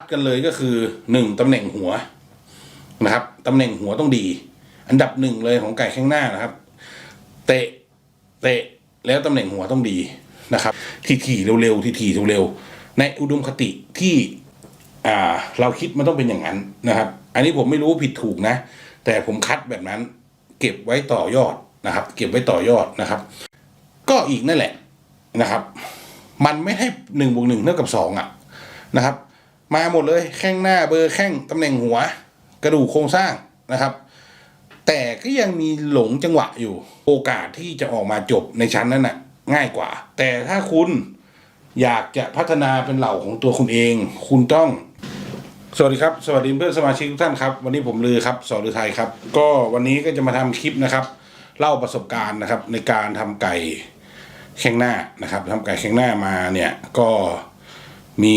กันเลยก็คือหนึ่งตำแหน่งหัวนะครับตำแหน่งหัวต้องดี อันดับหนึ่งเลยของไก่ข้างหน้านะครับ เตะเตะแล้วตำแหน่งหัวต้องดีนะครับ ทีทีเร็วๆทีทีเร็วๆในอุดมคติที่อ่าเราคิดมันต้องเป็นอย่างนั้นนะครับ อันนี้ผมไม่รู้ผิดถูกนะ แต่ผมคัดแบบนั้นเก็บไว้ต่อยอดนะครับ เก็บไว้ต่อยอดนะครับ ก็อีกนั่นแหละนะครับ มันไม่ให้หนึ่งบวกหนึ่งเท่ากับสองอะนะครับ มาหมดเลยแข้งหน้าเบอร์แข้งตำแหน่งหัว กระดูกโครงสร้างนะครับ แต่ก็ยังมีหลงจังหวะอยู่ โอกาสที่จะออกมาจบในชั้นนั้นน่ะง่ายกว่า แต่ถ้าคุณอยากจะพัฒนาเป็นเหล่าของตัวคุณเอง คุณต้องสวัสดีครับ สวัสดีเพื่อนสมาชิกทุกท่านครับ วันนี้ผมลือครับสอนลือไทยครับ ก็วันนี้ก็จะมาทำคลิปนะครับ เล่าประสบการณ์นะครับในการทำไก่แข้งหน้านะครับทำไก่แข้งหน้ามาเนี่ยก็มี